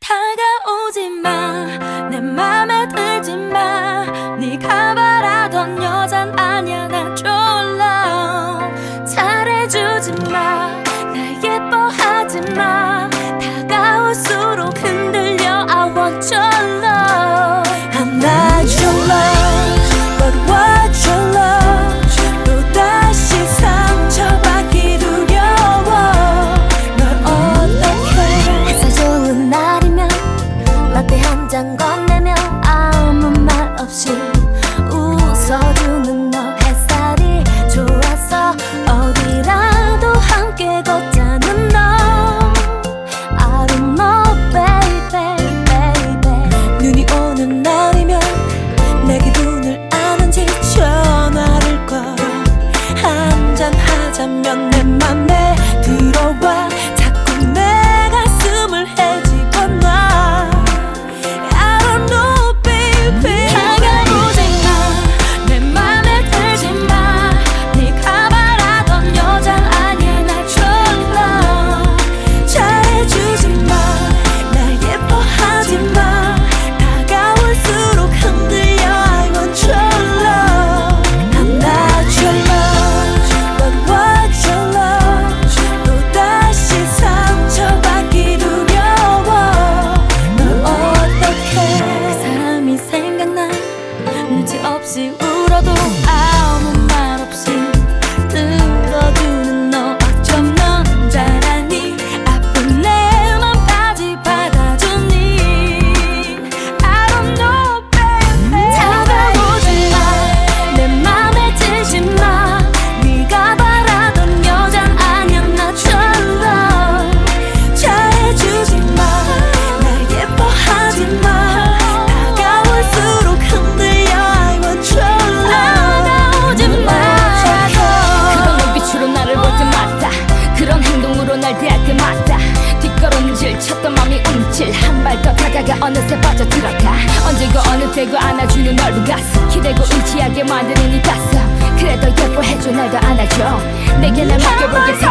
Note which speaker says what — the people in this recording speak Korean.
Speaker 1: 다가오지 마 내 맘에 내며 아무 말 없이 웃어주는 너 햇살이 좋았어 어디라도 함께 걷자는 너. I don't 눈이 오는 날이면 내 기분을 아는지 전화를 걸어 한잔 하자면 내맘 맞다
Speaker 2: 뒷걸음질 쳤던 맘이 움찔. 한 발 더 다가가 어느새 빠져들어가. 언제고 어느 때고 안아주는 넓은 가슴 기대고 의지하게 만드는 이 가슴. 그래도 예뻐해줘 날더 안아줘. 내게 날 맡겨보게 더